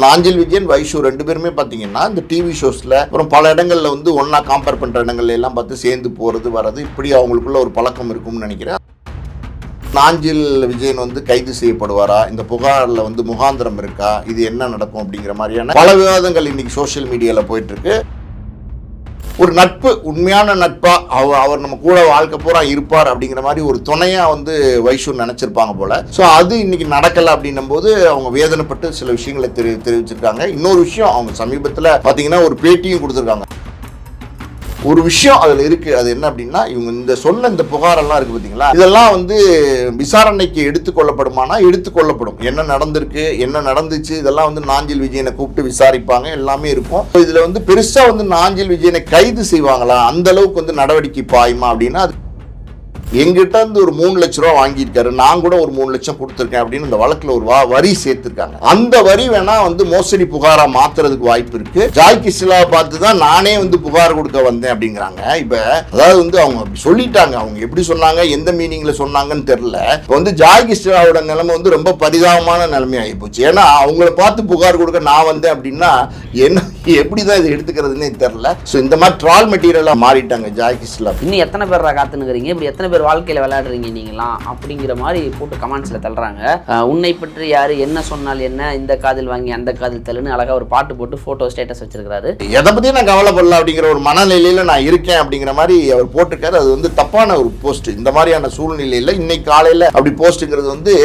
நாஞ்சில் விஜயன் வைஷு ரெண்டு பேருமே பார்த்தீங்கன்னா இந்த டிவி ஷோஸில் அப்புறம் பல இடங்களில் வந்து ஒன்றா கம்பேர் பண்ணுற இடங்கள்ல எல்லாம் பார்த்து சேர்ந்து போகிறது வர்றது இப்படி அவங்களுக்குள்ள ஒரு பழக்கம் இருக்கும்னு நினைக்கிறேன். நாஞ்சில் விஜயன் வந்து கைது செய்யப்படுவாரா? இந்த புகாரில் வந்து முகாந்திரம் இருக்கா? இது என்ன நடக்கும் அப்படிங்கிற மாதிரியான பல விவாதங்கள் இன்னைக்கு சோஷியல் மீடியாவில் போயிட்டு இருக்கு. ஒரு நட்பு உண்மையான நட்பாக அவர் அவர் நம்ம கூட வாழ்க்கை பூரா இருப்பார் அப்படிங்கிற மாதிரி ஒரு துணையாக வந்து வைஷு நினச்சிருப்பாங்க போல். ஸோ அது இன்னைக்கு நடக்கல அப்படின்னும் போது அவங்க வேதனைப்பட்டு சில விஷயங்களை தெரி தெரிவிச்சிருக்காங்க. இன்னொரு விஷயம் அவங்க சமீபத்தில் பார்த்தீங்கன்னா ஒரு பேட்டியும் கொடுத்துருக்காங்க. ஒரு விஷயம் அதில் இருக்கு. அது என்ன அப்படின்னா இவங்க இந்த சொன்ன இந்த புகாரெல்லாம் இருக்கு பார்த்தீங்களா இதெல்லாம் வந்து விசாரணைக்கு எடுத்துக்கொள்ளப்படுமானா எடுத்துக்கொள்ளப்படும் என்ன நடந்திருக்கு என்ன நடந்துச்சு இதெல்லாம் வந்து நாஞ்சில் விஜயனை கூப்பிட்டு விசாரிப்பாங்க எல்லாமே இருக்கும். இதில் இதுல வந்து பெருசா வந்து நாஞ்சில் விஜயனை கைது செய்வாங்களா? அந்த அளவுக்கு வந்து நடவடிக்கை பாயுமா அப்படின்னா அது எங்கிட்ட இருந்து ஒரு மூணு லட்ச ரூபா வாங்கியிருக்காரு. நான் கூட ஒரு மூணு லட்சம் கொடுத்துருக்கேன் அப்படின்னு இந்த வழக்கில் ஒரு வா- வரி சேர்த்திருக்காங்க. அந்த வரி வேணா வந்து மோசடி புகாரா மாத்துறதுக்கு வாய்ப்பு இருக்கு. ஜாய் கிஸ்லாவை பார்த்து தான் நானே வந்து புகார் கொடுக்க வந்தேன் அப்படிங்கிறாங்க. இப்ப அதாவது வந்து அவங்க சொல்லிட்டாங்க. அவங்க எப்படி சொன்னாங்க? எந்த மீனிங்ல சொன்னாங்கன்னு தெரியல. இப்போ வந்து ஜாய் கிஸ்லாவோட நிலைமை வந்து ரொம்ப பரிதாபமான நிலைமை ஆகி போச்சு. ஏன்னா அவங்கள பார்த்து புகார் கொடுக்க நான் வந்தேன் அப்படின்னா என்ன எப்படிதான் இதை எடுத்துக்கிறதுனே தெரியல. ஸோ இந்த மாதிரி ட்ரால் மெட்டீரியலா மாறிட்டாங்க ஜாய் கிஸ்லா இன்னும் எத்தனை பேர் காத்துனுக்குறீங்க இப்படி எத்தனை பேர் வாழ்க்கையில் விளையாடுறீங்க நீங்களாம்? அப்படிங்கிற மாதிரி போட்டு கமெண்ட்ஸில் தள்ளுறாங்க. உன்னை பற்றி யார் என்ன சொன்னால் என்ன? இந்த காதில் வாங்கி அந்த காதில் தள்ளுன்னு அழகாக ஒரு பாட்டு போட்டு ஃபோட்டோ ஸ்டேட்டஸ் வச்சிருக்காரு எதை பத்தியும் நான் கவலைப்படல அப்படிங்கிற ஒரு மனநிலையில நான் இருக்கேன் அப்படிங்கிற மாதிரி அவர் போட்டிருக்காரு. அது வந்து தப்பான ஒரு போஸ்ட் இந்த மாதிரியான சூழ்நிலையில இன்னைக்கு காலையில அப்படி போஸ்ட்டுங்கிறது வந்து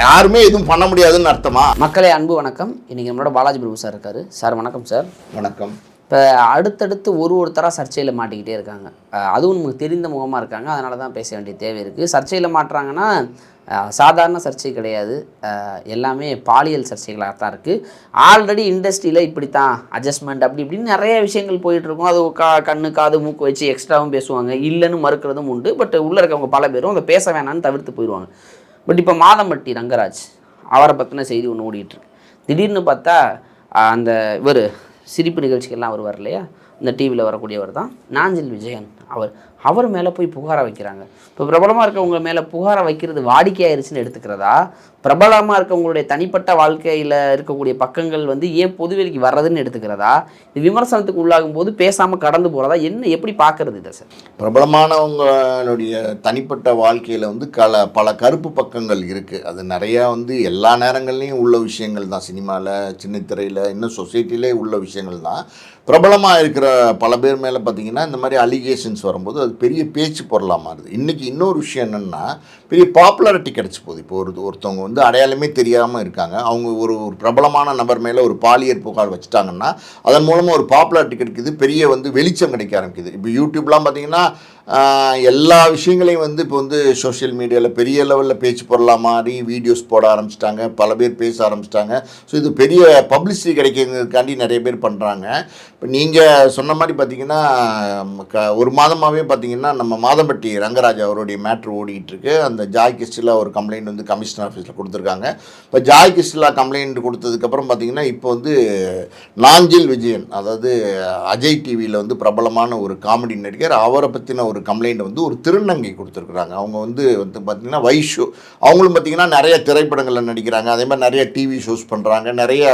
யாருமே எதுவும் பண்ண முடியாதுன்னு அர்த்தமா? மக்களே அன்பு வணக்கம். இன்னைக்கு நம்மளோட பாலாஜி பிரபு சார் இருக்காரு. சார் வணக்கம் சார் வணக்கம். இப்போ அடுத்தடுத்து ஒரு ஒருத்தராக சர்ச்சையில் மாட்டிக்கிட்டே இருக்காங்க. அதுவும் நமக்கு தெரிந்த முகமாக இருக்காங்க. அதனால தான் பேச வேண்டிய தேவை இருக்குது சர்ச்சையில் மாட்டுறாங்கன்னா சாதாரண சர்ச்சை கிடையாது. எல்லாமே பாலியல் சர்ச்சைகளாக தான் இருக்குது ஆல்ரெடி இண்டஸ்ட்ரியில் இப்படி தான் அட்ஜஸ்ட்மெண்ட் அப்படி இப்படின்னு நிறைய விஷயங்கள் போயிட்டுருக்கும். அது கா கண்ணு காது மூக்கு வச்சு எக்ஸ்ட்ராவும் பேசுவாங்க. இல்லைன்னு மறுக்கிறதும் உண்டு. பட் உள்ளே இருக்கவங்க பல பேரும் அதை பேச வேணாம்னு தவிர்த்து போயிடுவாங்க. பட் இப்போ மாதம்பட்டி ரங்கராஜ் அவரை பற்றின செய்தி ஒன்று ஓடிட்டுருக்கு. திடீர்னு பார்த்தா அந்த இவர் சிரிப்பு நிகழ்ச்சிகள்லாம் அவர் வரலையா? இந்த டிவியில் வரக்கூடியவர் தான். நாஞ்சில் விஜயன் அவர். அவர் மேலே போய் புகாரை வைக்கிறாங்க. இப்போ பிரபலமாக இருக்கவங்க மேலே புகாரை வைக்கிறது வாடிக்கையாயிருச்சுன்னு எடுத்துக்கிறதா? பிரபலமாக இருக்கவங்களுடைய தனிப்பட்ட வாழ்க்கையில் இருக்கக்கூடிய பக்கங்கள் வந்து ஏன் பொதுவெளிக்கு வர்றதுன்னு எடுத்துக்கிறதா? இது விமர்சனத்துக்கு உள்ளாகும் போது பேசாமல் கடந்து போகிறதா என்ன எப்படி பார்க்கறது இதை சார்? பிரபலமானவங்களுடைய தனிப்பட்ட வாழ்க்கையில் வந்து கல பல கருப்பு பக்கங்கள் இருக்குது அது நிறையா வந்து எல்லா நேரங்கள்லேயும் உள்ள விஷயங்கள் தான். சினிமாவில் சின்ன திரையில் இன்னும் சொசைட்டிலே உள்ள விஷயங்கள் தான். பிரபலமாக இருக்கிற பல பேர் மேலே பார்த்தீங்கன்னா இந்த மாதிரி அலிகேஷன்ஸ் வரும்போது அது பெரிய பேச்சு பொருளாக மாறுது. இன்றைக்கி இன்னொரு விஷயம் என்னென்னா பெரிய பாப்புலாரிட்டி கிடச்சி போகுது. இப்போ ஒரு ஒருத்தவங்க வந்து அடையாளமே தெரியாமல் இருக்காங்க. அவங்க ஒரு ஒரு பிரபலமான நபர் மேலே ஒரு பாலியல் புகார் வச்சுட்டாங்கன்னா அதன் மூலமாக ஒரு பாப்புலாரிட்டி கிடைக்குது. பெரிய வந்து வெளிச்சம் கிடைக்க ஆரம்பிக்குது. இப்போ யூடியூப்லாம் பார்த்தீங்கன்னா எல்லா விஷயங்களையும் வந்து இப்போ வந்து சோஷியல் மீடியாவில் பெரிய லெவலில் பேச்சு பொருளாக மாறி வீடியோஸ் போட ஆரம்பிச்சிட்டாங்க. பல பேர் பேச ஆரம்பிச்சிட்டாங்க. ஸோ இது பெரிய பப்ளிசிட்டி கிடைக்கிறதுக்காண்டி நிறைய பேர் பண்ணுறாங்க இப்போ நீங்கள் சொன்ன மாதிரி பார்த்தீங்கன்னா க ஒரு மாதமாகவே பார்த்தீங்கன்னா நம்ம மாதம்பட்டி ரங்கராஜ் அவருடைய மேட்ரு ஓடிட்டு அந்த ஜாய் கிஸ்டிலா ஒரு கம்ப்ளைண்ட் வந்து கமிஷனர் ஆஃபீஸில் கொடுத்துருக்காங்க. இப்போ ஜாய் கிஸ்டிலா கம்ப்ளைண்ட் கொடுத்ததுக்கப்புறம் பார்த்தீங்கன்னா இப்போ வந்து நாஞ்சில் விஜயன் அதாவது அஜய் டிவியில் வந்து பிரபலமான ஒரு காமெடி நடிகர் அவரை பற்றின ஒரு கம்ப்ளைண்ட் வந்து ஒரு திருநங்கை கொடுத்துருக்குறாங்க. அவங்க வந்து வந்து பார்த்தீங்கன்னா வைஷு அவங்களும் பார்த்தீங்கன்னா நிறைய திரைப்படங்களில் நடிக்கிறாங்க. அதே மாதிரி நிறைய டிவி ஷோஸ் பண்ணுறாங்க நிறைய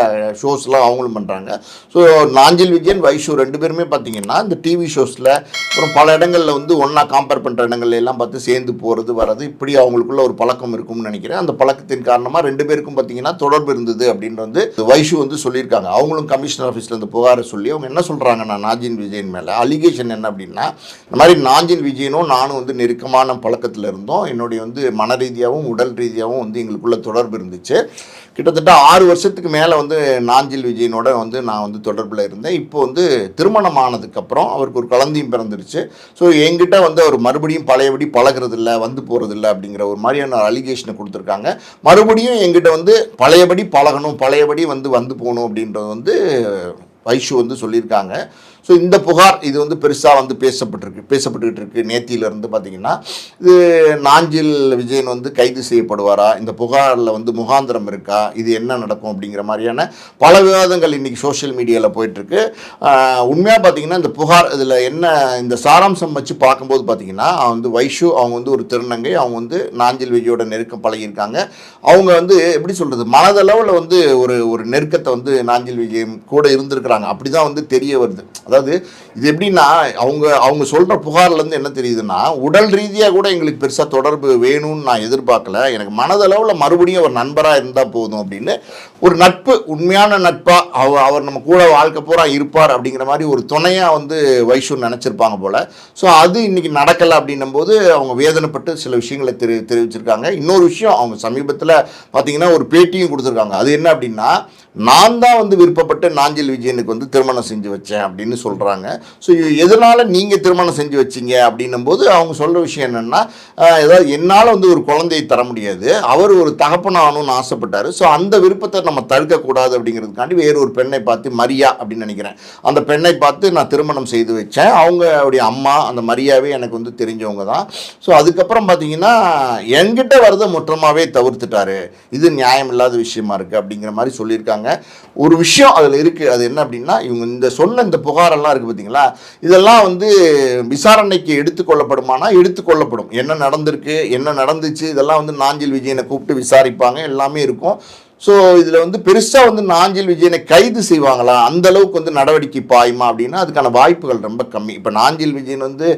ஷோஸ்லாம் அவங்களும் பண்ணுறாங்க ஸோ நாஞ்சில் விஜயன் வைஷு ரெண்டு பேருமே பார்த்தீங்கன்னா இந்த டிவி ஷோஸில் அப்புறம் பல இடங்களில் வந்து ஒன்றா காம்பேர் பண்ணுற இடங்கள்ல எல்லாம் பார்த்து சேர்ந்து போகிறது வர்றது இப்படி அவங்களுக்குள்ள ஒரு பழக்கம் இருக்கும்னு நினைக்கிறேன். அந்த பழக்கத்தின் காரணமாக ரெண்டு பேருக்கும் பார்த்தீங்கன்னா தொடர்பு இருந்தது அப்படின்னு வந்து வைஷு வந்து சொல்லியிருக்காங்க. அவங்களும் கமிஷனர் ஆஃபீஸில் இந்த புகாரை சொல்லி அவங்க என்ன சொல்கிறாங்கன்னா நாஞ்சின் விஜயன் மேலே அலிகேஷன் என்ன அப்படின்னா இந்த மாதிரி நாஞ்சின் விஜயனும் நானும் வந்து நெருக்கமான பழக்கத்தில் இருந்தோம். என்னுடைய வந்து மன ரீதியாகவும் உடல் ரீதியாகவும் வந்து எங்களுக்குள்ள தொடர்பு இருந்துச்சு. கிட்டத்தட்ட ஆறு வருஷத்துக்கு மேலே வந்து நாஞ்சில் விஜயனோட வந்து நான் வந்து தொடர்பில் இருந்தேன். இப்போ வந்து திருமணம் ஆனதுக்கப்புறம் அவருக்கு ஒரு குழந்தையும் பிறந்துருச்சு. ஸோ என்கிட்ட வந்து அவர் மறுபடியும் பழையபடி பழகுறது வந்து போகிறது இல்லை அப்படிங்கிற ஒரு மாதிரியான அலிகேஷனை கொடுத்துருக்காங்க. மறுபடியும் எங்கிட்ட வந்து பழையபடி பழகணும் பழையபடி வந்து வந்து போகணும் அப்படின்றது வந்து வைஷு வந்து சொல்லியிருக்காங்க. ஸோ இந்த புகார் இது வந்து பெருசாக வந்து பேசப்பட்டிருக்கு பேசப்பட்டுக்கிட்டு இருக்கு நேத்தியிலேருந்து பார்த்தீங்கன்னா இது நாஞ்சில் விஜயன் வந்து கைது செய்யப்படுவாரா? இந்த புகாரில் வந்து முகாந்திரம் இருக்கா? இது என்ன நடக்கும் அப்படிங்கிற மாதிரியான பல விவாதங்கள் இன்றைக்கி சோஷியல் மீடியாவில் போயிட்டுருக்கு. உண்மையாக பார்த்தீங்கன்னா இந்த புகார் இதில் என்ன இந்த சாராம்சம் வச்சு பார்க்கும்போது பார்த்தீங்கன்னா அவன் வந்து வைஷு அவங்க வந்து ஒரு திருநங்கை அவங்க வந்து நாஞ்சில் விஜயோட நெருக்கம் பழகியிருக்காங்க. அவங்க வந்து எப்படி சொல்கிறது மனதளவில் வந்து ஒரு ஒரு நெருக்கத்தை வந்து நாஞ்சில் விஜயம் கூட இருந்திருக்கிறாங்க. அப்படி தான் வந்து தெரிய வருது. அதாவது இது எப்படின்னா அவங்க அவங்க சொல்கிற புகார்லேருந்து என்ன தெரியுதுன்னா உடல் ரீதியாக கூட எங்களுக்கு பெருசாக தொடர்பு வேணும்னு நான் எதிர்பார்க்கல. எனக்கு மனதளவில் மறுபடியும் ஒரு நண்பராக இருந்தால் போதும் அப்படின்னு ஒரு நட்பு உண்மையான நட்பாக அவர் அவர் நம்ம கூட வாழ்க்கை பூரா இருப்பார் அப்படிங்கிற மாதிரி ஒரு துணையாக வந்து வைஷு நினச்சிருப்பாங்க போல். ஸோ அது இன்னைக்கு நடக்கலை அப்படின்னும் போது அவங்க வேதனைப்பட்டு சில விஷயங்களை தெரி தெரிவிச்சிருக்காங்க. இன்னொரு விஷயம் அவங்க சமீபத்தில் பார்த்தீங்கன்னா ஒரு பேட்டியும் கொடுத்துருக்காங்க. அது என்ன அப்படின்னா நான் தான் வந்து விருப்பப்பட்டு நாஞ்சில் விஜயனுக்கு வந்து திருமணம் செஞ்சு வச்சேன் அப்படின்னு சொல்கிறாங்க ஸோ எதனால் நீங்கள் திருமணம் செஞ்சு வச்சீங்க அப்படின்னும் போது அவங்க சொல்கிற விஷயம் என்னென்னா ஏதாவது என்னால் வந்து ஒரு குழந்தையை தர முடியாது. அவர் ஒரு தகப்பனாகணும்னு ஆசைப்பட்டார். ஸோ அந்த விருப்பத்தை நம்ம தடுக்கக்கூடாது அப்படிங்கிறதுக்காண்டி வேறு ஒரு பெண்ணை பார்த்து மரியா அப்படின்னு நினைக்கிறேன். அந்த பெண்ணை பார்த்து நான் திருமணம் செய்து வச்சேன். அவங்க அவருடைய அம்மா அந்த மரியாவே எனக்கு வந்து தெரிஞ்சவங்க தான். ஸோ அதுக்கப்புறம் பார்த்தீங்கன்னா என்கிட்ட வரதை மொத்தமாகவே தவிர்த்துட்டாரு. இது நியாயம் இல்லாத விஷயமா இருக்குது அப்படிங்கிற மாதிரி சொல்லியிருக்காங்க. ஒரு விஷயம் அதில் இருக்குது அது என்ன அப்படின்னா இவங்க இந்த சொன்ன இந்த புகாரெல்லாம் இருக்குது பார்த்தீங்களா இதெல்லாம் வந்து விசாரணைக்கு எடுத்துக்கொள்ளப்படுமானா எடுத்துக்கொள்ளப்படும் என்ன நடந்திருக்கு என்ன நடந்துச்சு இதெல்லாம் வந்து நாஞ்சில் விஜயனை கூப்பிட்டு விசாரிப்பாங்க. எல்லாமே இருக்கும். ஸோ இதில் வந்து பெருசாக வந்து நாஞ்சில் விஜயனை கைது செய்வாங்களா? அந்த அளவுக்கு வந்து நடவடிக்கை பாயுமா அப்படின்னா அதுக்கான வாய்ப்புகள் ரொம்ப கம்மி. இப்போ நாஞ்சில் விஜயன் வந்து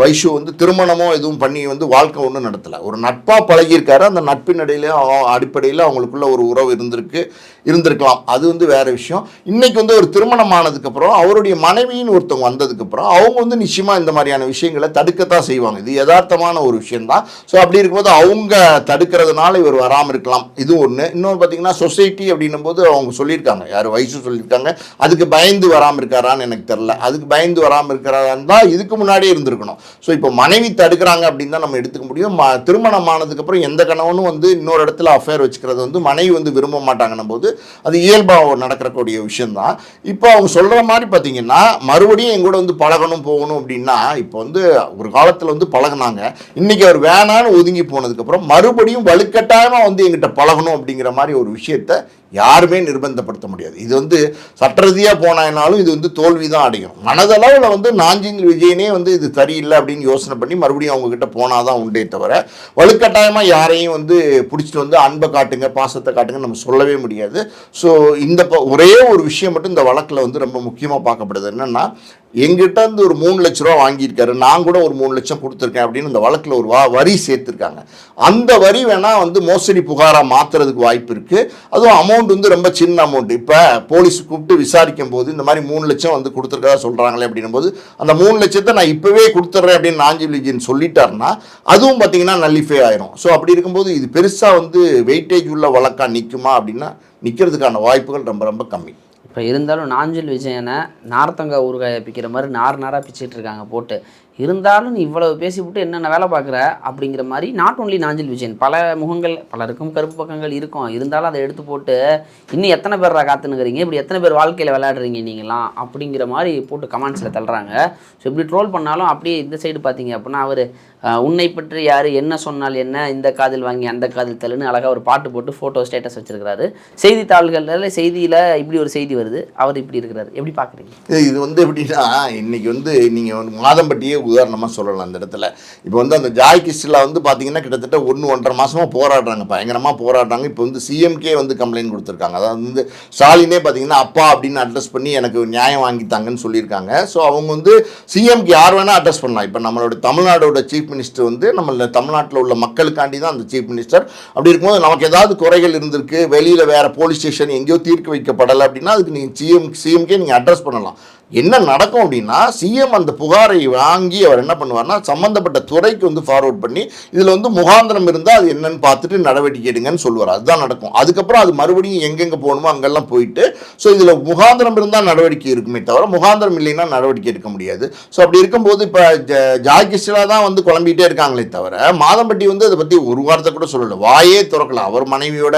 வைஷு வந்து திருமணமோ எதுவும் பண்ணி வந்து வாழ்க்கை ஒன்றும் நடத்தலை. ஒரு நட்பாக பழகியிருக்காரு. அந்த நட்பின் இடையில அடிப்படையில் அவங்களுக்குள்ள ஒரு உறவு இருந்திருக்கு இருந்திருக்கலாம். அது வந்து வேறு விஷயம். இன்னைக்கு வந்து ஒரு திருமணம் ஆனதுக்கப்புறம் அவருடைய மனைவின்னு ஒருத்தவங்க வந்ததுக்கப்புறம் அவங்க வந்து நிச்சயமாக இந்த மாதிரியான விஷயங்களை தடுக்கத்தான் செய்வாங்க. இது யதார்த்தமான ஒரு விஷயம்தான். ஸோ அப்படி இருக்கும்போது அவங்க தடுக்கிறதுனால இவர் வராமல் இருக்கலாம். இது ஒன்று பார்த்தீங்கன்னா சொசைட்டி அப்படின்னும் போது அவங்க சொல்லியிருக்காங்க. யார் வயசு சொல்லியிருக்காங்க. அதுக்கு பயந்து வராமல் இருக்காரான்னு எனக்கு தெரில அதுக்கு பயந்து வராமல் இருக்கிறாரான்னு தான் இதுக்கு முன்னாடியே இருந்திருக்கணும். ஸோ இப்போ மனைவி தடுக்கிறாங்க அப்படின்னு தான் நம்ம எடுத்துக்க முடியும். ம திருமணம் ஆனதுக்கப்புறம் எந்த கணவனும் வந்து இன்னொரு இடத்துல அஃபேர் வச்சுக்கிறது வந்து மனைவி வந்து விரும்ப மாட்டாங்கன்னும் போது அது இயல்பாக நடக்கிறக்கூடிய விஷயம்தான். இப்போ அவங்க சொல்கிற மாதிரி பார்த்தீங்கன்னா மறுபடியும் எங்கூட வந்து பழகணும் போகணும் அப்படின்னா இப்போ வந்து ஒரு காலத்தில் வந்து பழகுனாங்க. இன்றைக்கி அவர் வேணான்னு ஒதுங்கி போனதுக்கப்புறம் மறுபடியும் வலுக்கட்டாயமாக வந்து எங்கிட்ட பழகணும் அப்படிங்கிற மாதிரி ஒரு விஷயத்த யாருமே நிர்பந்தப்படுத்த முடியாது. இது வந்து சட்டரதியாக போனாலும் இது வந்து தோல்வி தான் அடையும். மனதளவில் வந்து நாஞ்சில் விஜயனே வந்து இது சரியில்லை அப்படின்னு யோசனை பண்ணி மறுபடியும் அவங்கக்கிட்ட போனால் தான் உண்டே தவிர வலுக்கட்டாயமாக யாரையும் வந்து பிடிச்சிட்டு வந்து அன்பை காட்டுங்க பாசத்தை காட்டுங்க நம்ம சொல்லவே முடியாது. ஸோ இந்த ப- ஒரே ஒரு விஷயம் மட்டும் இந்த வழக்கில் வந்து ரொம்ப முக்கியமாக பார்க்கப்படுது. என்னென்னா எங்கிட்ட இருந்து ஒரு மூணு லட்ச ரூபா வாங்கியிருக்காரு நான் கூட ஒரு மூணு லட்சம் கொடுத்துருக்கேன் அப்படின்னு இந்த வழக்கில் ஒரு வா வரி சேர்த்துருக்காங்க. அந்த வரி வேணால் வந்து மோசடி புகாராக மாற்றுறதுக்கு வாய்ப்பு இருக்குது அதுவும் அமௌண்ட் அமௌண்ட் வந்து ரொம்ப சின்ன அமௌண்ட் இப்போ போலீஸ் கூப்பிட்டு விசாரிக்கும் போது இந்த மாதிரி மூணு லட்சம் வந்து கொடுத்துருக்கதா சொல்கிறாங்களே அப்படின்னும் போது அந்த மூணு லட்சத்தை நான் இப்போவே கொடுத்துட்றேன் அப்படின்னு நாஞ்சில் விஜயன் சொல்லிட்டாருன்னா அதுவும் பார்த்தீங்கன்னா நல்லிஃபை ஆயிரும். ஸோ அப்படி இருக்கும்போது இது பெருசாக வந்து வெயிட்டேஜ் உள்ள வழக்கா நிற்குமா அப்படின்னா நிற்கிறதுக்கான வாய்ப்புகள் ரொம்ப ரொம்ப கம்மி. இப்போ இருந்தாலும் நாஞ்சில் விஜயனை நார்த்தங்காய் ஊறுகாயை பிக்கிற மாதிரி நார் நாராக பிச்சுட்டு இருக்காங்க போட்டு. இருந்தாலும் நீ இவ்வளவு பேசிவிட்டு என்னென்ன வேலை பார்க்குற அப்படிங்கிற மாதிரி நாட் ஒன்லி நாஞ்சில் விஜயன் பல முகங்கள் பலருக்கும் கருப்பு பக்கங்கள் இருக்கும். இருந்தாலும் அதை எடுத்து போட்டு இன்னும் எத்தனை பேர் காத்துனுக்கிறீங்க இப்படி எத்தனை பேர் வாழ்க்கையில் விளையாடுறீங்க நீங்களாம் அப்படிங்கிற மாதிரி போட்டு கமெண்ட்ஸில் தள்ளுறாங்க. ஸோ இப்படி ட்ரோல் பண்ணாலும் அப்படியே இந்த சைடு பார்த்தீங்க அப்படின்னா அவர் உன்னை பற்றி யார் என்ன சொன்னால் என்ன? இந்த காதில் வாங்கி அந்த காதில் தள்ளுன்னு அழகாக ஒரு பாட்டு போட்டு ஃபோட்டோ ஸ்டேட்டஸ் வச்சிருக்கிறாரு. செய்தித்தாள்களில் செய்தியில் இப்படி ஒரு செய்தி வருது. அவர் இப்படி இருக்கிறாரு. எப்படி பார்க்குறீங்க? இது- வந்து எப்படின்னா இன்னைக்கு வந்து நீங்கள் மாதம்பட்டியே உதாரணமாக சொல்லலாம் அந்த இடத்துல. இப்போ வந்து அந்த ஜாய் கிஸ்டில் வந்து பார்த்தீங்கன்னா கிட்டத்தட்ட ஒன்று ஒன்றரை மாதமாக போராடுறாங்க. பயங்கரமாக போராடுறாங்க. இப்போ வந்து சிஎம்கே வந்து கம்ப்ளைண்ட் கொடுத்துருக்காங்க. அதாவது வந்து ஸ்டாலினே பார்த்தீங்கன்னா அப்பா அப்படின்னு அட்ரஸ் பண்ணி எனக்கு நியாயம் வாங்கித்தாங்கன்னு சொல்லியிருக்காங்க. ஸோ அவங்க வந்து சிஎம்கே யார் வேணால் அட்ரஸ் பண்ணலாம். இப்போ நம்மளோட தமிழ்நாடோட சீஃப் மினிஸ்டர் வந்து நம்ம தமிழ்நாட்டில் உள்ள மக்களுக்காண்டி தான் அந்த சீஃப் மினிஸ்டர் அப்படி இருக்கும்போது நமக்கு ஏதாவது குறைகள் இருந்திருக்கு வெளியில் வேறு போலீஸ் ஸ்டேஷன் எங்கேயோ தீர்க்க வைக்கப்படலை அப்படின்னா அதுக்கு நீங்கள் சிஎம் சிஎம்கே நீங்கள் அட்ரஸ் பண்ணலாம். என்ன நடக்கும் அப்படின்னா சிஎம் அந்த புகாரை வாங்கி அவர் என்ன பண்ணுவார்னா சம்மந்தப்பட்ட துறைக்கு வந்து ஃபார்வர்ட் பண்ணி இதில் வந்து முகாந்திரம் இருந்தால் அது என்னன்னு பார்த்துட்டு நடவடிக்கை எடுங்கன்னு சொல்லுவார். அதுதான் நடக்கும். அதுக்கப்புறம் அது மறுபடியும் எங்கெங்கே போகணுமோ அங்கெல்லாம் போயிட்டு ஸோ இதில் முகாந்திரம் இருந்தால் நடவடிக்கை இருக்குமே தவிர முகாந்திரம் இல்லைன்னா நடவடிக்கை எடுக்க முடியாது. ஸோ அப்படி இருக்கும்போது இப்போ ஜாகிஸ்டா தான் வந்து குழம்பிகிட்டே இருக்காங்களே தவிர மாதம்பட்டி வந்து அதை பற்றி ஒரு வாரத்தை கூட சொல்லலை. வாயே திறக்கல. அவர் மனைவியோட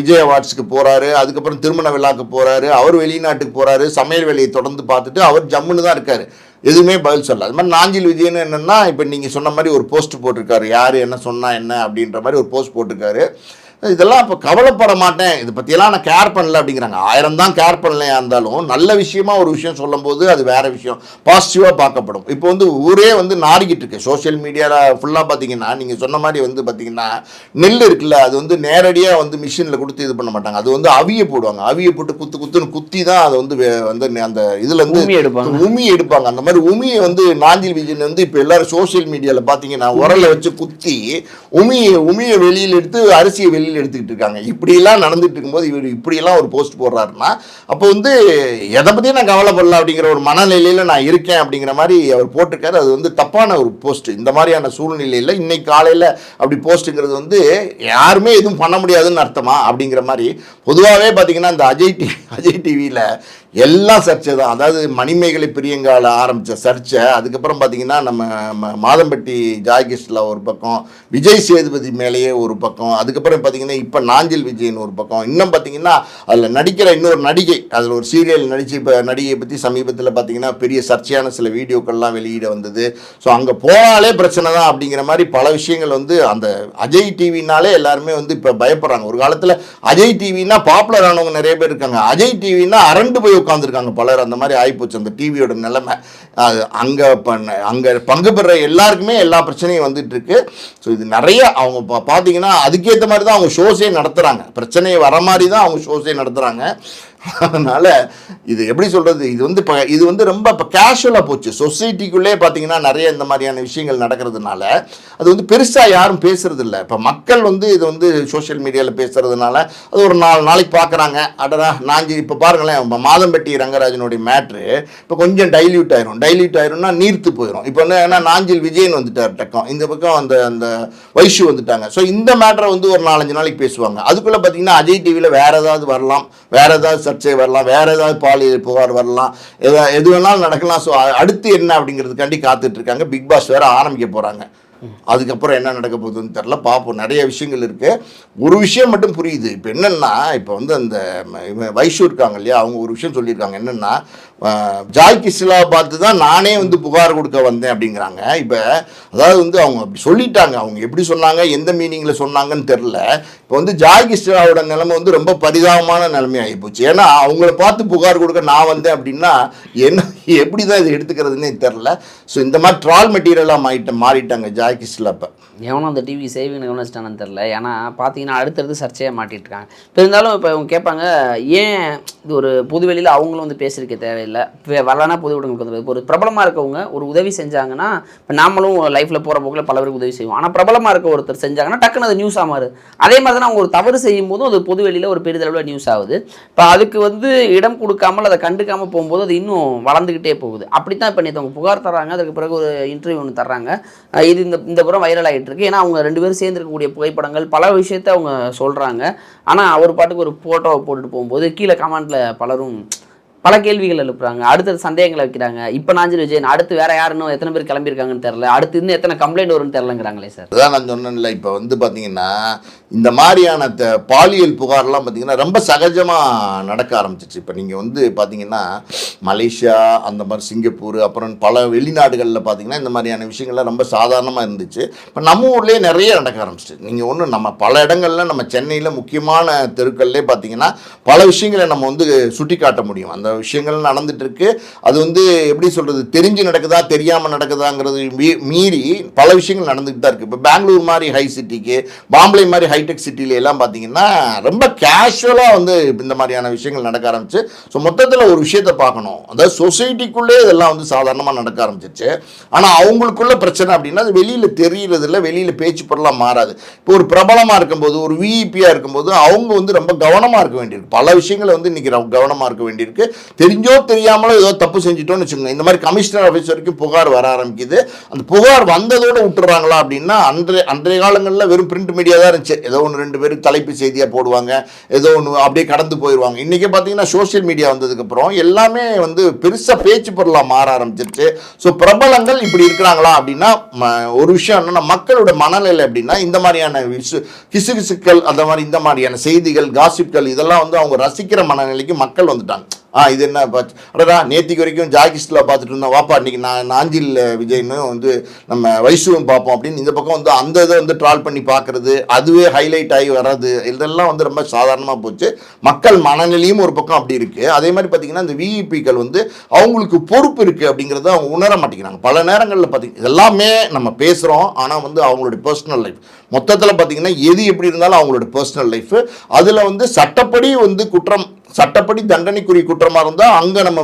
விஜய் அவார்ட்ஸ்க்கு போகிறாரு அதுக்கப்புறம் திருமண விழாக்கு போகிறாரு அவர் வெளிநாட்டுக்கு போகிறாரு சமையல் வேலையை தொடர்ந்து பார்த்துட்டு அவர் ஜம்முன்னு தான் இருக்காரு. எதுவுமே பதில் சொல்லல. அது மாதிரி நாஞ்சில் விஜயன் என்னன்னா இப்போ நீங்கள் சொன்ன மாதிரி ஒரு போஸ்ட் போட்டிருக்காரு. யார் என்ன சொன்னால் என்ன அப்படின்ற மாதிரி ஒரு போஸ்ட் போட்டிருக்காரு. இதெல்லாம் இப்போ கவலைப்பட மாட்டேன். இதை பற்றியெல்லாம் நான் கேர் பண்ணல அப்படிங்கிறாங்க. ஆயிரம் தான் கேர் பண்ணலையா இருந்தாலும் நல்ல விஷயமா ஒரு விஷயம் சொல்லும்போது அது வேற விஷயம். பாசிட்டிவாக பார்க்கப்படும். இப்போ வந்து ஊரே வந்து நாடிக்கிட்டு இருக்கு. சோஷியல் மீடியாவில் ஃபுல்லாக பார்த்தீங்கன்னா நீங்கள் சொன்ன மாதிரி வந்து பார்த்தீங்கன்னா நெல் இருக்குல்ல அது வந்து நேரடியாக வந்து மிஷினில் கொடுத்து இது பண்ண மாட்டாங்க. அது வந்து அவிய போடுவாங்க. அவிய போட்டு குத்து குத்துன்னு குத்தி தான் அதை வந்து வந்து அந்த இதுல உமி எடுப்பாங்க. உமி எடுப்பாங்க. அந்த மாதிரி உமியை வந்து நாஞ்சில் விஜயன் வந்து இப்போ எல்லாரும் சோஷியல் மீடியாவில் பார்த்தீங்கன்னா உரலை வச்சு குத்தி உமியை உமியை வெளியில் எடுத்து அரிசியை வெளியில் எடுத்துக்கிட்டு இருக்காங்க. இப்படியெல்லாம் நடந்துட்டு இருக்கும்போது இவர் இப்படியெல்லாம் ஒரு போஸ்ட் போடுறாருன்னா அப்போ வந்து எதை பற்றியும் நான் கவலைப்படல அப்படிங்கிற ஒரு மனநிலையில் நான் இருக்கேன் அப்படிங்கிற மாதிரி அவர் போட்டிருக்காரு. அது வந்து தப்பான ஒரு போஸ்ட் இந்த மாதிரியான சூழ்நிலையில் இன்னைக்கு காலையில் அப்படி போஸ்ட்டுங்கிறது வந்து யாருமே எதுவும் பண்ண முடியாதுன்னு அர்த்தமா அப்படிங்கிற மாதிரி பொதுவாகவே பார்த்தீங்கன்னா இந்த அஜய் டி அஜய் டிவியில் எல்லாம் சர்ச்சை தான். அதாவது மணிமேகலை பிரியங்கால ஆரம்பித்த சர்ச்சை அதுக்கப்புறம் பார்த்தீங்கன்னா நம்ம ம- மாதம்பட்டி ஜாகிஸ்டில் ஒரு பக்கம் விஜய் சேதுபதி மேலேயே ஒரு பக்கம் அதுக்கப்புறம் பார்த்தீங்கன்னா இப்போ நாஞ்சில் விஜயன் ஒரு பக்கம். இன்னும் பார்த்தீங்கன்னா அதில் நடிக்கிற இன்னொரு நடிகை அதில் ஒரு சீரியல் நடிச்சு இப்போ நடிகையை பற்றி சமீபத்தில் பார்த்தீங்கன்னா பெரிய சர்ச்சையான சில வீடியோக்கள்லாம் வெளியிட வந்தது. ஸோ அங்கே போனாலே பிரச்சனை தான் அப்படிங்கிற மாதிரி பல விஷயங்கள் வந்து அந்த அஜய் டிவினாலே எல்லாருமே வந்து இப்போ பயப்படுறாங்க. ஒரு காலத்தில் அஜய் டிவினா பாப்புலர் ஆனவங்க நிறைய பேர் இருக்காங்க. அஜய் டிவினா அரண்டு போய் உட்காந்துருக்காங்க பலர். அந்த மாதிரி ஆகிப்போச்சு அந்த டிவியோட நிலைமை அங்கே பண்ண அங்கே பங்கு பெற எல்லாருக்குமே எல்லா பிரச்சனையும் வந்துட்டு இருக்கு ஸோ இது நிறைய அவங்க பா- பார்த்தீங்கன்னா அதுக்கேற்ற மாதிரி தான் அவங்க ஷோஸே நடத்துகிறாங்க பிரச்சனையை வர மாதிரி தான் அவங்க ஷோஸே நடத்துகிறாங்க அதனால் இது எப்படி சொல்கிறது இது வந்து இப்போ இது வந்து ரொம்ப இப்போ கேஷுவலாக போச்சு. சொசைட்டிக்குள்ளே பார்த்தீங்கன்னா நிறைய இந்த மாதிரியான விஷயங்கள் நடக்கிறதுனால அது வந்து பெருசாக யாரும் பேசுகிறது இல்லை இப்போ மக்கள் வந்து இது வந்து சோஷியல் மீடியாவில் பேசுறதுனால அது ஒரு நாலு நாளைக்கு பார்க்குறாங்க அடரா நாஞ்சி இப்போ பாருங்களேன் இப்போ மாதம்பட்டி ரங்கராஜனுடைய மேட்ரு இப்போ கொஞ்சம் டைல்யூட் ஆயிரும். டைல்யூட் ஆயிரும்னா நீர்த்து போயிடும் இப்போ வந்து ஏன்னா நாஞ்சில் விஜயன் வந்துட்டார் டக்கம். இந்த பக்கம் அந்த அந்த வைஷு வந்துட்டாங்க. ஸோ இந்த மேட்டரை வந்து ஒரு நாலஞ்சு நாளைக்கு பேசுவாங்க. அதுக்குள்ளே பார்த்தீங்கன்னா அஜய் டிவியில் வேறு ஏதாவது வரலாம். வேறு ஏதாவது சர்ச்சை வரலாம் வேற ஏதாவது பாலியல் புகார் வரலாம் எதா எது வேணாலும் நடக்கலாம். ஸோ அடுத்து என்ன அப்படிங்கிறதுக்காண்டி காத்துட்டு இருக்காங்க. பிக் பாஸ் வேற ஆரம்பிக்க போகிறாங்க அதுக்கப்புறம் என்ன நடக்க போகுதுன்னு தெரில பார்ப்போம் நிறைய விஷயங்கள் இருக்குது ஒரு விஷயம் மட்டும் புரியுது. இப்போ என்னென்னா இப்போ வந்து அந்த வைஷு இருக்காங்க இல்லையா? அவங்க ஒரு விஷயம் சொல்லியிருக்காங்க. என்னென்னா ஜாய் கிஸ்லா பார்த்து தான் நானே வந்து புகார் கொடுக்க வந்தேன் அப்படிங்கிறாங்க. இப்போ அதாவது வந்து அவங்க அப்படி சொல்லிட்டாங்க. அவங்க எப்படி சொன்னாங்க? எந்த மீனிங்கில் சொன்னாங்கன்னு தெரில இப்போ வந்து ஜாய் கிஸ்லாவோட நிலைமை வந்து ரொம்ப பரிதாபமான நிலைமையாகி போச்சு. ஏன்னா அவங்கள பார்த்து புகார் கொடுக்க நான் வந்தேன் அப்படின்னா என்ன எப்படி தான் இதை எடுத்துக்கிறதுனே தெரில ஸோ இந்த மாதிரி ட்ரால் மெட்டீரியலாக மாறிட்ட மாறிட்டாங்க ஜாய் கிஸ்லா எவனும் அந்த டிவி சேவிங் கவனிச்சிட்டானு தெரில ஏன்னா பார்த்தீங்கன்னா அடுத்தடுத்து சர்ச்சையாக மாட்டிட்டு இருக்காங்க இப்போ இருந்தாலும் இப்போ இவங்க கேட்பாங்க ஏன் இது ஒரு பொது வெளியில் அவங்களும் வந்து பேசியிருக்க தேவையில்லை? இப்போ வரலானா புது விடங்களுக்கு வந்து இப்போ ஒரு பிரபலமாக இருக்கவங்க ஒரு உதவி செஞ்சாங்கன்னா இப்போ நாமளும் லைஃப்பில் போகிற போக்கில் பல பேருக்கு உதவி செய்வோம். ஆனால் பிரபலமாக இருக்க ஒருத்தர் செஞ்சாங்கன்னா டக்குன்னு அது நியூஸ் ஆமாரு அதே மாதிரி தான் அவங்க ஒரு தவறு செய்யும் போதும் அது பொது வெளியில் ஒரு பெரிதளவில் நியூஸ் ஆகுது. இப்போ அதுக்கு வந்து இடம் கொடுக்காமல் அதை கண்டுக்காமல் போகும்போது அது இன்னும் வளர்ந்துக்கிட்டே போகுது. அப்படி தான் இப்போ நேற்று அவங்க புகார் தர்றாங்க. அதுக்கு பிறகு ஒரு இன்டர்வியூ ஒன்று தர்றாங்க. இது இந்த இந்த புறம் வைரல் ஆகிட்டு இருக்கு ஏன்னா அவங்க ரெண்டு பேரும் சேர்ந்துருக்கக்கூடிய புகைப்படங்கள் பல விஷயத்த அவங்க சொல்கிறாங்க ஆனால் அவர் பாட்டுக்கு ஒரு ஃபோட்டோவை போட்டுட்டு போகும்போது கீழே கமெண்ட்டில் பலரும் பல கேள்விகள் எழுப்புறாங்க. அடுத்தது சந்தேகங்களை வைக்கிறாங்க. இப்போ நாஞ்சில் விஜயன் அடுத்து வேற யாருன்னு எத்தனை பேர் கிளம்பியிருக்காங்கன்னு தெரில அடுத்து இன்னும் எத்தனை கம்ப்ளைண்ட் வரும்னு தெரிலங்கிறாங்களே சார். அதான் நான் சொன்னேன்ல இப்போ வந்து பார்த்தீங்கன்னா இந்த மாதிரியான த பாலியல் புகார்லாம் பார்த்தீங்கன்னா ரொம்ப சகஜமாக நடக்க ஆரம்பிச்சிச்சு இப்போ நீங்கள் வந்து பார்த்தீங்கன்னா மலேசியா அந்த மாதிரி சிங்கப்பூர் அப்புறம் பல வெளிநாடுகளில் பார்த்தீங்கன்னா இந்த மாதிரியான விஷயங்கள்லாம் ரொம்ப சாதாரணமாக இருந்துச்சு. இப்போ நம்ம ஊர்லேயே நிறைய நடக்க ஆரம்பிச்சிச்சு. நீங்கள் ஒன்று நம்ம பல இடங்கள்ல நம்ம சென்னையில் முக்கியமான தெருக்கள்லேயே பார்த்தீங்கன்னா பல விஷயங்களை நம்ம வந்து சுட்டி காட்ட முடியும். அந்த விஷயங்கள் நடந்துட்டு இருக்கு அது வந்து எப்படி சொல்கிறது தெரிஞ்சு நடக்குதா தெரியாமல் நடக்குதாங்கிறது மீ- மீறி பல விஷயங்கள் நடந்துகிட்டு தான் இருக்குது இப்போ பெங்களூர் மாதிரி ஹை சிட்டிக்கு பாம்பே மாதிரி ஹைடெக் சிட்டில எல்லாம் பார்த்தீங்கன்னா ரொம்ப கேஷுவலாக வந்து இந்த மாதிரியான விஷயங்கள் நடக்க ஆரம்பிச்சு. ஸோ மொத்தத்தில் ஒரு விஷயத்தை பார்க்கணும். அதாவது சொசைட்டிக்குள்ளே இதெல்லாம் வந்து சாதாரணமாக நடக்க ஆரம்பிச்சிச்சு ஆனால் அவங்களுக்குள்ள பிரச்சனை அப்படின்னா அது வெளியில் தெரியறது இல்லை வெளியில் பேச்சு பொருளாக மாறாது. இப்போ ஒரு பிரபலமாக இருக்கும்போது ஒரு விஇபியாக இருக்கும்போது அவங்க வந்து ரொம்ப கவனமாக இருக்க வேண்டியிருக்கு. பல விஷயங்களை வந்து இன்றைக்கி கவனமாக இருக்க வேண்டியிருக்கு. தெரிஞ்சோ தெரியாமலோ ஏதோ தப்பு செஞ்சுட்டோம்னு வச்சுக்கோங்க. இந்த மாதிரி கமிஷனர் ஆஃபீஸ் வரைக்கும் புகார் வர ஆரம்பிக்குது. அந்த புகார் வந்ததோட விட்டுறாங்களா அப்படின்னா அன்றைய அன்றைய காலங்களில் வெறும் பிரிண்ட் மீடியா தான் இருந்துச்சு. ஏதோ ஒன்று ரெண்டு பேரும் தலைப்பு செய்தியாக போடுவாங்க. ஏதோ ஒன்று அப்படியே கடந்து போயிடுவாங்க இன்றைக்கி பார்த்தீங்கன்னா சோஷியல் மீடியா வந்ததுக்கப்புறம் எல்லாமே வந்து பெருசாக பேச்சு பொருளாக மாற ஆரம்பிச்சிருச்சு. ஸோ பிரபலங்கள் இப்படி இருக்கிறாங்களா அப்படின்னா ஒரு விஷயம் என்னென்னா மக்களோட மனநிலை அப்படின்னா இந்த மாதிரியான விசு கிசுகிசுக்கள் அந்த மாதிரி இந்த மாதிரியான செய்திகள் காசிப்கள் இதெல்லாம் வந்து அவங்க ரசிக்கிற மனநிலைக்கு மக்கள் வந்துட்டாங்க. ஆ இது என்ன பார்த்து அடடா நேத்திக்கு வரைக்கும் ஜாகிஸ்டில் பார்த்துட்டு இருந்தோம். வாப்பா இன்னைக்கு நான் நாஞ்சில் விஜய்னு வந்து நம்ம வைசுவும் பார்ப்போம் அப்படின்னு இந்த பக்கம் வந்து அந்த இதை வந்து ட்ரால் பண்ணி பார்க்குறது அதுவே ஹைலைட் ஆகி வர்றது இதெல்லாம் வந்து ரொம்ப சாதாரணமாக போச்சு. மக்கள் மனநிலையும் ஒரு பக்கம் அப்படி இருக்குது அதே மாதிரி பார்த்திங்கன்னா இந்த விஇபிக்கள் வந்து அவங்களுக்கு பொறுப்பு இருக்குது அப்படிங்கிறத அவங்க உணர மாட்டேங்கிறாங்க. பல நேரங்களில் பார்த்திங்க இதெல்லாமே நம்ம பேசுகிறோம் ஆனால் வந்து அவங்களுடைய பர்சனல் லைஃப் மொத்தத்தில் பார்த்தீங்கன்னா எது எப்படி இருந்தாலும் அவங்களோட பர்சனல் லைஃப் அதில் வந்து சட்டப்படி வந்து குற்றம் சட்டப்படி தண்டனைக்குரிய குற்றமாக இருந்தால் அங்கே நம்ம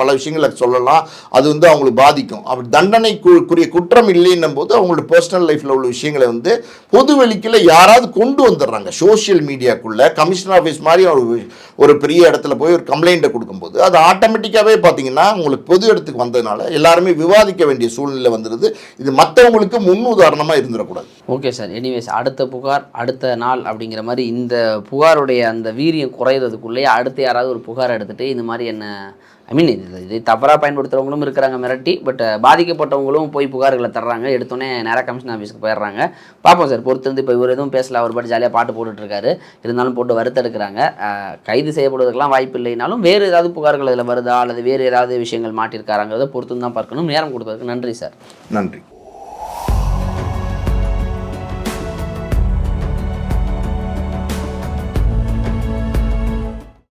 பல விஷயங்களை சொல்லலாம். அது வந்து அவங்களுக்கு பாதிக்கும். அப்படி தண்டனைக்குரிய குற்றம் இல்லைன்னும் போது அவங்களோட பர்சனல் லைஃப்பில் உள்ள விஷயங்களை வந்து பொது வெளிக்கில் யாராவது கொண்டு வந்துடுறாங்க. சோஷியல் மீடியாக்குள்ளே கமிஷனர் ஆஃபீஸ் மாதிரி ஒரு ஒரு பெரிய இடத்துல போய் ஒரு கம்ப்ளைண்ட்டை கொடுக்கும்போது அது ஆட்டோமேட்டிக்காகவே பார்த்தீங்கன்னா உங்களுக்கு பொது இடத்துக்கு வந்ததுனால எல்லாருமே விவாதிக்க வேண்டிய சூழ்நிலை வந்துடுது இது மற்றவங்களுக்கு முன் உதாரணமாக இருந்துடக்கூடாது. ஓகே சார் எனிவேஸ் அடுத்த புகார் அடுத்த நாள் அப்படிங்கிற மாதிரி இந்த புகாருடைய அந்த வீரியம் குறையிறதுக்குள்ளேயே அடுத்து யாராவது ஒரு புகார் எடுத்துகிட்டு இந்த மாதிரி என்ன ஐ மீன் இது இது தவறாக பயன்படுத்துகிறவங்களும் இருக்கிறாங்க மிரட்டி பட் பாதிக்கப்பட்டவங்களும் போய் புகார்களை தர்றாங்க. எடுத்தோன்னே நேராக கமிஷன் ஆஃபீஸ்க்கு போயிடுறாங்க. பார்ப்போம் சார் பொறுத்திருந்து இப்போ இவர் எதுவும் பேசல அவர் பாட்டு ஜாலியாக பாட்டு போட்டுட்ருக்காரு. இருந்தாலும் போட்டு வருத்தெடுக்கிறாங்க. கைது செய்யப்படுவதற்கெல்லாம் வாய்ப்பு இல்லைனாலும் வேறு ஏதாவது புகார்கள் அதில் வருதா அல்லது வேறு ஏதாவது விஷயங்கள் மாட்டியிருக்காராங்கிறத பொறுத்து தான் பார்க்கணும். நேரம் கொடுத்ததுக்கு நன்றி சார். நன்றி.